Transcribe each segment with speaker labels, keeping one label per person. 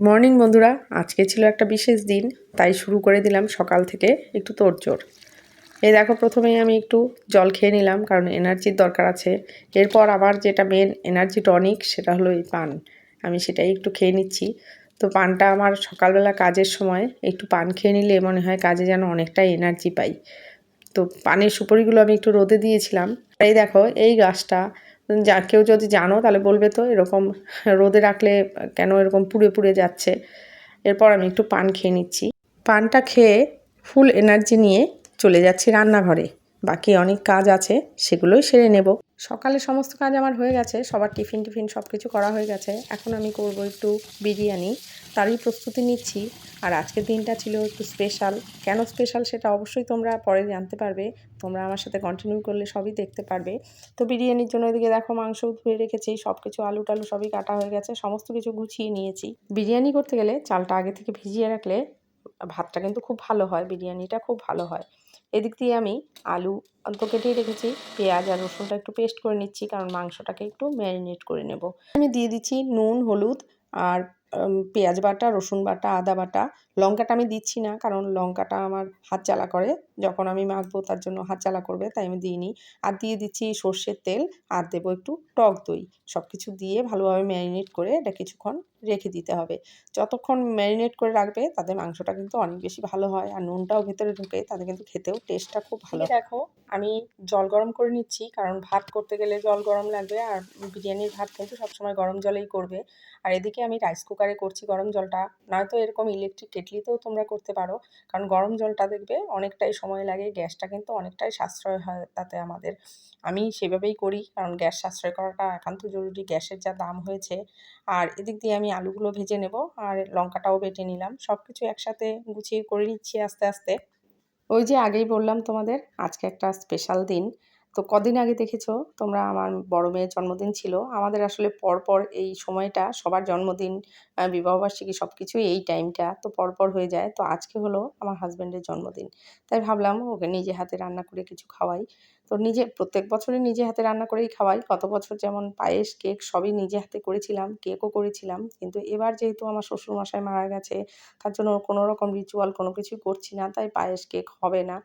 Speaker 1: Morning বন্ধুরা, আজকে ছিল একটা বিশেষ দিন, তাই শুরু করে দিলাম সকাল থেকে একটু তোড়জোড়। এই দেখো, প্রথমেই আমি একটু জল খেয়ে নিলাম, কারণ এনার্জির দরকার আছে। এরপর আবার যেটা মেন এনার্জি টনিক সেটা হলো এই পান। আমি সেটাই একটু খেয়ে নিচ্ছি। তো পানটা আমার সকালবেলা কাজের সময়, একটু পান খেয়ে নিলে মনে হয় কাজে যেন অনেকটাই এনার্জি পাই। তো পানের সুপারিগুলো আমি একটু রোদে দিয়েছিলাম। এই দেখো, এই গাছটা যা, কেউ যদি জানো তাহলে বলবে তো এরকম রোদে রাখলে কেন এরকম পুড়ে পুড়ে যাচ্ছে। এরপর আমি একটু পান খেয়ে নিচ্ছি। পানটা খেয়ে ফুল এনার্জি নিয়ে চলে যাচ্ছি রান্নাঘরে। বাকি অনেক কাজ আছে, সেগুলোই সেরে নেব। সকালে সমস্ত কাজ আমার হয়ে গেছে, সবার টিফিন টিফিন সব কিছু করা হয়ে গেছে। এখন আমি করব একটু বিরিয়ানি, তারই প্রস্তুতি নিচ্ছি। আর আজকের দিনটা ছিল একটু স্পেশাল কেন স্পেশাল সেটা অবশ্যই তোমরা পরে জানতে পারবে। তোমরা আমার সাথে কন্টিনিউ করলে সবই দেখতে পারবে। তো বিরিয়ানির জন্য এদিকে দেখো মাংস ধুয়ে রেখেছি সব কিছু আলু টালু সবই কাটা হয়ে গেছে, সমস্ত কিছু গুছিয়ে নিয়েছি। বিরিয়ানি করতে গেলে চালটা আগে থেকে ভিজিয়ে রাখলে ভাতটা কিন্তু খুব ভালো হয়, বিরিয়ানিটা খুব ভালো হয়। এদিক দিয়ে আমি আলু অল্প কেটেই রেখেছি, পেঁয়াজ আর রসুনটা একটু পেস্ট করে নিচ্ছি, কারণ মাংসটাকে একটু ম্যারিনেট করে নেব। আমি দিয়ে দিচ্ছি নুন, হলুদ আর পেঁয়াজ বাটা রসুন বাটা আদা বাটা। লঙ্কাটা আমি দিচ্ছি না কারণ লঙ্কাটা আমার হাত জ্বালা করে। যখন আমি মাখবো তার জন্য হাত জ্বালা করবে তাই আমি দিইনি। আর দিয়ে দিচ্ছি সর্ষের তেল আর দেবো একটু টক দই। সব কিছু দিয়ে ভালোভাবে ম্যারিনেট করে এটা কিছুক্ষণ রেখে দিতে হবে। যতক্ষণ ম্যারিনেট করে রাখবে তাদের মাংসটা কিন্তু অনেক বেশি ভালো হয়। আর নুনটাও ভেতরে ঢুকে তাদের কিন্তু খেতেও টেস্টটা খুব ভালো দেখো আমি জল গরম করে নিচ্ছি কারণ ভাত করতে গেলে জল গরম লাগবে। আর বিরিয়ানির ভাত কিন্তু সবসময় গরম জলেই করবে। আর এদিকে আমি রাইস কুকারে করছি গরম জলটা। নয়তো এরকম ইলেকট্রিক কেটলিতেও তোমরা করতে পারো। কারণ গরম জলটা দেখবে অনেকটাই সময় লাগে, গ্যাসটা কিন্তু অনেকটাই সাশ্রয় হয় তাতে আমাদের। আমি সেভাবেই করি, কারণ গ্যাস সাশ্রয় করাটা একান্ত জরুরি, গ্যাসের যা দাম হয়েছে। আর এদিক দিয়ে আমি আলুগুলো ভেজে নেব আর লঙ্কাটাও বেটে নিলাম। সব কিছু একসাথে গুছিয়ে করে নিচ্ছি আস্তে আস্তে। ওই যে আগেই বললাম তোমাদের, আজকে একটা স্পেশাল দিন। তো কদিন আগে দেখেছ? তোমরা আমার বড় মেয়ের জন্মদিন ছিল। আমাদের আসলে পরপর এই সময়টা, সবার জন্মদিন বিবাহবার্ষিকী সব কিছুই এই টাইমটা, তো পরপর হয়ে যায়। তো আজকে হলো আমার হাজব্যান্ডের জন্মদিন। তাই ভাবলাম ওকে নিজে হাতে রান্না করে কিছু খাওয়াই। তো নিজে, প্রত্যেক বছরই নিজে হাতে রান্না করেই খাওয়াই। কত বছর যেমন পায়েস, কেক সবই নিজে হাতে করেছিলাম, কেকও করেছিলাম। কিন্তু এবার যেহেতু আমার শ্বশুরমশাই মারা গেছে, তার জন্য কোনো রকম রিচুয়াল কোনো কিছুই করছি না। তাই পায়েস, কেক হবে না।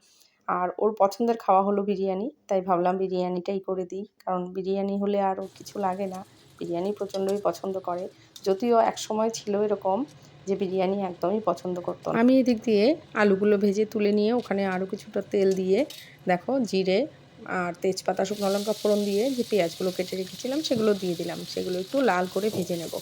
Speaker 1: আর ওর পছন্দের খাওয়া হলো বিরিয়ানি, তাই ভাবলাম বিরিয়ানিটাই করে দিই। কারণ বিরিয়ানি হলে আর ওর কিছু লাগে না। বিরিয়ানি প্রচণ্ডই পছন্দ করে। যদিও এক সময় ছিল এরকম যে বিরিয়ানি একদমই পছন্দ করতো আমি এদিক দিয়ে আলুগুলো ভেজে তুলে নিয়ে ওখানে আরও কিছুটা তেল দিয়ে, দেখো, জিরে আর তেজপাতা, শুকনো লঙ্কা ফোড়ন দিয়ে যে পেঁয়াজগুলো কেটে রেখেছিলাম সেগুলো দিয়ে দিলাম। সেগুলো একটু লাল করে ভেজে নেব।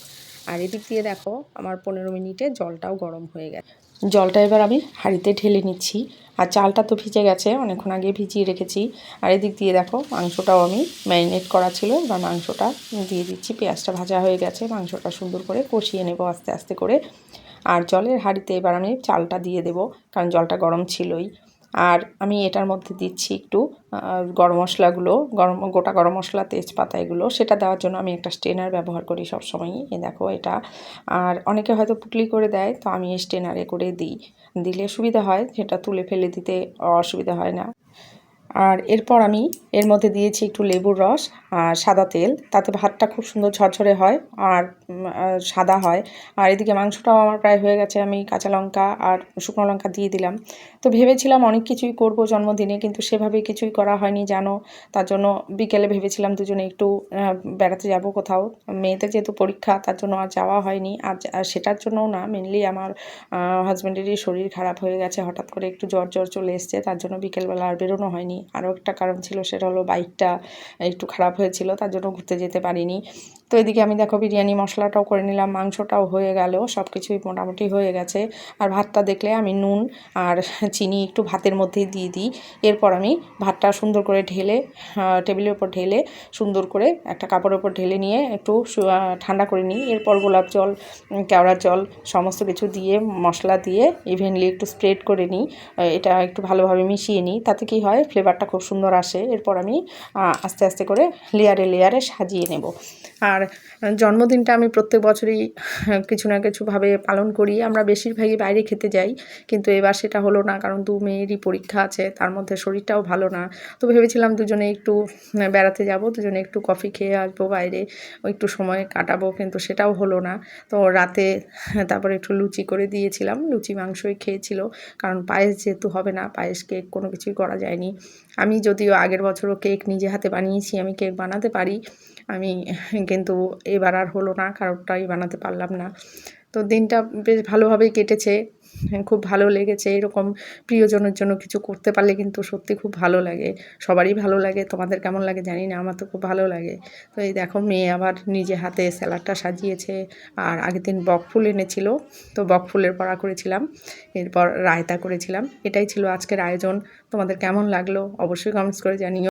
Speaker 1: আর এদিক দিয়ে দেখো, আমার পনেরো মিনিটে জলটাও গরম হয়ে গেছে। জলটা এবার আমি হাঁড়িতে ঢেলে নিচ্ছি। আর চালটা তো ভিজে গেছে, অনেকক্ষণ আগে ভিজিয়ে রেখেছি। আর এদিক দিয়ে দেখো, মাংসটাও আমি ম্যারিনেট করা ছিল। এবার মাংসটা দিয়ে দিচ্ছি, পেঁয়াজটা ভাজা হয়ে গেছে। মাংসটা সুন্দর করে কষিয়ে নেব আস্তে আস্তে করে। আর জলের হাঁড়িতে এবার আমি চালটা দিয়ে দেব, কারণ জলটা গরম ছিলই। আর আমি এটার মধ্যে দিচ্ছি একটু গরম মশলাগুলো, গরম, গোটা গরম মশলা, তেজপাতা এগুলো। সেটা দেওয়ার জন্য আমি একটা স্টেনার ব্যবহার করি সবসময়ই। এ দেখো এটা। আর অনেকে হয়তো পুটলি করে দেয়, তো আমি এই স্টেনারে করে দিই। দিলে সুবিধা হয়, সেটা তুলে ফেলে দিতে অসুবিধা হয় না। আর এরপর আমি এর মধ্যে দিয়েছি একটু লেবুর রস আর সাদা তেল। তাতে ভাতটা খুব সুন্দর ঝরঝরে হয় আর সাদা হয়। আর এদিকে মাংসটাও আমার প্রায় হয়ে গেছে। আমি কাঁচা লঙ্কা আর শুকনো লঙ্কা দিয়ে দিলাম। তো ভেবেছিলাম অনেক কিছুই করব জন্মদিনে, কিন্তু সেভাবে কিছুই করা হয়নি, জানো? তার জন্য বিকেলে ভেবেছিলাম দুজনে একটু বেড়াতে যাব কোথাও। মেয়েদের যেহেতু পরীক্ষা, তার জন্য আর যাওয়া হয়নি। আর সেটার জন্যও না মেনলি আমার হাজব্যান্ডেরই শরীর খারাপ হয়ে গেছে। হঠাৎ করে একটু জ্বর জ্বর চলে এসছে, তার জন্য বিকেলবেলা আর বেরোনো হয়নি। আরও একটা কারণ ছিল, সেটা হলো বাইকটা একটু খারাপ হয়েছিল, তার জন্য ঘুরতে যেতে পারিনি। তো এদিকে আমি দেখো বিরিয়ানি মশলাটাও করে নিলাম, মাংসটাও হয়ে গেল সব কিছুই মোটামুটি হয়ে গেছে। আর ভাতটা দেখলে আমি নুন আর চিনি একটু ভাতের মধ্যেই দিয়ে দিই। এরপর আমি ভাতটা সুন্দর করে ঢেলে টেবিলের ওপর ঢেলে সুন্দর করে একটা কাপড়ের ওপর ঢেলে নিয়ে একটু ঠান্ডা করে নিই। এরপর গোলাপ জল, কেওড়ার জল সমস্ত কিছু দিয়ে, মশলা দিয়ে ইভেনলি একটু স্প্রেড করে নিই। এটা একটু ভালোভাবে মিশিয়ে নিই। তাতে কি হয় ফ্লেভারটা খুব সুন্দর আসে। এরপর আমি আস্তে আস্তে করে লেয়ারে লেয়ারে সাজিয়ে নেব। আর জন্মদিনটা আমি প্রত্যেক বছরই কিছু না কিছুভাবে পালন করি। আমরা বেশিরভাগই বাইরে খেতে যাই, কিন্তু এবার সেটা হলো না, কারণ দু মেয়েরই পরীক্ষা আছে, তার মধ্যে শরীরটাও ভালো না। তো ভেবেছিলাম দুজনে একটু বেড়াতে যাব, দুজনে একটু কফি খেয়ে আসব বাইরে একটু সময় কাটাবো, কিন্তু সেটাও হলো না। তো রাতে, তারপরে একটু লুচি করে দিয়েছিলাম, লুচি মাংসই খেয়েছিল, কারণ পায়েস যেহেতু হবে না, পায়েস কেক কোনো কিছুই করা যায়নি। আমি যদিও আগের বছরও কেক নিজে হাতে বানিয়েছি, আমি কেক বানাতে পারি, আমি, কিন্তু এবার আর হলো না কারোরটাই বানাতে পারলাম না। তো দিনটা বেশ ভালোভাবেই কেটেছে, খুব ভালো লেগেছে। এরকম প্রিয়জনের জন্য কিছু করতে পারলে কিন্তু সত্যি খুব ভালো লাগে। সবারই ভালো লাগে, তোমাদের কেমন লাগে জানি না, আমার তো খুব ভালো লাগে। তো এই দেখো, মেয়ে আবার নিজে হাতে স্যালাডটা সাজিয়েছে, আর আগের দিন বক ফুল এনেছিল, তো বক ফুলের পড়া করেছিলাম, এরপর রায়তা করেছিলাম। এটাই ছিল আজকের আয়োজন। তোমাদের কেমন লাগল? অবশ্যই কমেন্টস করে জানিও।